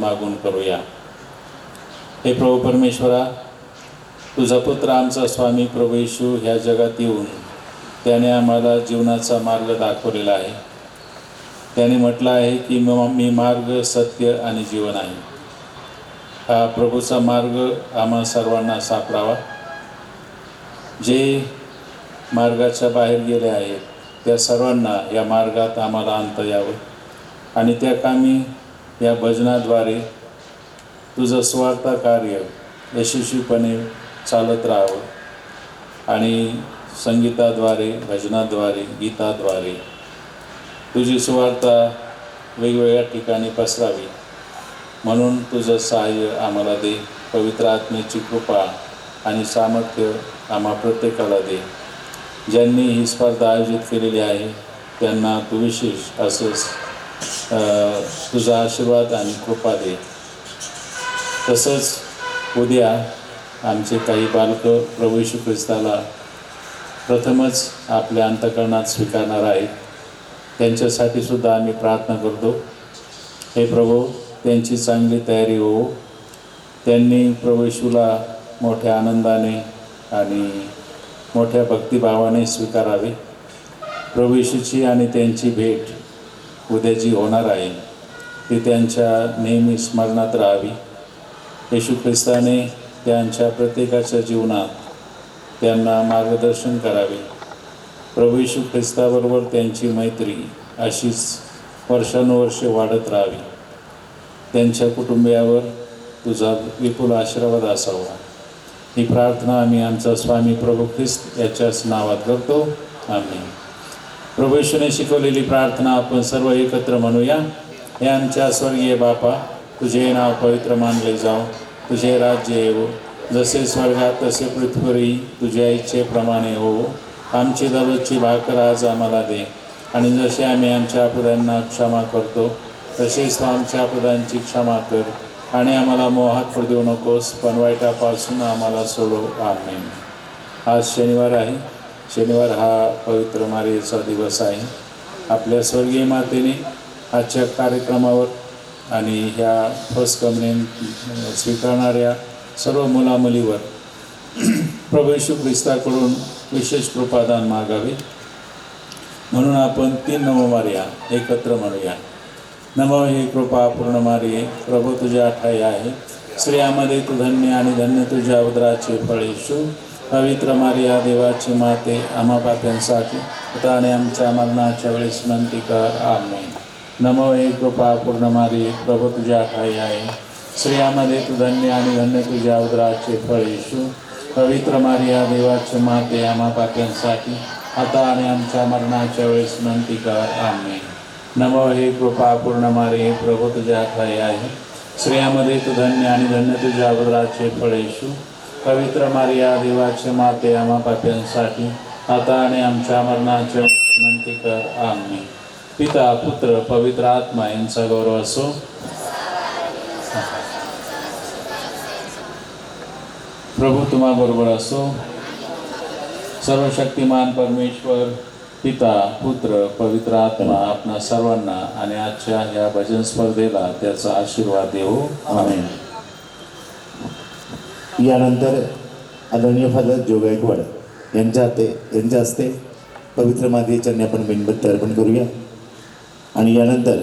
मागून करूया. हे प्रभू परमेश्वरा तुझा पुत्र आमचा स्वामी प्रभू येशू ह्या जगात येऊन त्याने आम्हाला जीवनाचा मार्ग दाखवलेला आहे. त्याने म्हटलं आहे की मी मार्ग सत्य आणि जीवन आहे. हा प्रभूचा मार्ग आम्हा सर्वांना सापडावा. जे मार्गाच्या बाहेर गेले आहेत त्या सर्वांना या मार्गात आम्हाला आणता यावं आणि त्या कामी या भजनाद्वारे तुझं स्वार्थ कार्य यशस्वीपणे चालत राहावं. आणि संगीताद्वारे भजनाद्वारे गीताद्वारे तुझी सुवार्ता वेगवेगळ्या ठिकाणी पसरावी. म्हणून तुझं सहाय्य आम्हाला दे. पवित्र आत्मेची कृपा आणि सामर्थ्य आम्हा प्रत्येकाला दे. ज्यांनी ही स्पर्धा आयोजित केलेली आहे त्यांना तू विशेष असंच तुझा आशीर्वाद आणि कृपा दे. तसंच उद्या आमचे काही बालकं प्रभू ख्रिस्ताला प्रथमच आपल्या अंतकरणात स्वीकारणार आहेत. त्यांच्यासाठी सुद्धा आम्ही प्रार्थना करतो. हे प्रभू त्यांची चांगली तयारी हो. त्यांनी प्रवेशूला मोठ्या आनंदाने आणि मोठ्या भक्तिभावाने स्वीकारावे. प्रवेशीची आणि त्यांची भेट उद्या जी होणार आहे ती त्यांच्या नेहमी स्मरणात राहावी. येशू ख्रिस्ताने त्यांच्या प्रत्येकाच्या जीवनात त्यांना मार्गदर्शन करावे. प्रभू येशू ख्रिस्ताबरोबर त्यांची मैत्री अशीच वर्षानुवर्षे वाढत राहावी. त्यांच्या कुटुंबियावर तुझा विपुल आशीर्वाद असावा. ही प्रार्थना आम्ही आमचा स्वामी प्रभू ख्रिस्त याच्याच नावात करतो. आम्ही प्रभू येशूने शिकवलेली प्रार्थना आपण सर्व एकत्र म्हणूया. हे आमच्या स्वर्गीय बापा तुझे नाव पवित्र मानले जाओ तुझे राज्य येवो. जसे स्वर्गात तसे पृथ्वीवरही तुझ्या इच्छेप्रमाणे हो आमची दररोजची भाकर आज आम्हाला दे. आणि जसे आम्ही आमच्या अपराधांना क्षमा करतो तसेच तू आमच्या अपराधांची क्षमा कर. आणि आम्हाला मोहात पडू देऊ नकोस पण वाईटापासून आम्हाला सोडो आम्ही आज शनिवार आहे. शनिवार हा पवित्र मारेचा दिवस आहे. आपल्या स्वर्गीय मातेने आजच्या कार्यक्रमावर आणि ह्या फर्स्ट कम्युनियन स्वीकारणाऱ्या सर्व मुलामुलीवर प्रभेशू ख्रिस्ताकडून विशेष कृपादान मागावे. म्हणून आपण तीन नमो मारिया एकत्र म्हणूया. नमो हे कृपा पूर्ण मारिये प्रभू तुझ्या ठाई आहे. स्त्रियामध्ये तू धन्य आणि धन्य तुझ्या उदराचे फळेशू पवित्र मारिया देवाची माते आम्हा पाप्यांसाठी आता आणि आमच्या मरणाच्या वेळेस विनंती कर. आम्ही नमो हे कृपा पूर्ण मारी प्रभू तुझ्या ठाई आहे स्त्रियामध्ये तू धन्य आणि धन्य तुझ्या उदराचे फळ येशू. पवित्र मारिया देवाची माते आम्हा पाप्यांसाठी आता आणि आमच्या मरणाच्या वेळेस विनंती कर. आम्ही नमो हे कृपा पूर्ण मारी प्रभू तुझ्या ठाई आहे स्त्रियामध्ये तू धन्य आणि धन्य तुझ्या उदराचे फळ येशू. पवित्र मारिया देवाचे माते आम्हा पाप्यांसाठी आता आणि आमच्या मरणाचे विनंती कर. आम्ही. पिता पुत्र पवित्र आत्मा यांचा गौरव असो. प्रभू तुम्हा बरोबर असो. सर्वशक्तिमान परमेश्वर पिता पुत्र पवित्र आत्मा आपणा सर्वांना आणि आजच्या ह्या भजन स्पर्धेला त्याचा आशीर्वाद देऊ. आम्ही यानंतर आदरणीय फादर जोगायकवाड यांच्या हाते यांच्या हस्ते पवित्र मातेच्या आपण मेणबत्ती अर्पण करूया. आणि यानंतर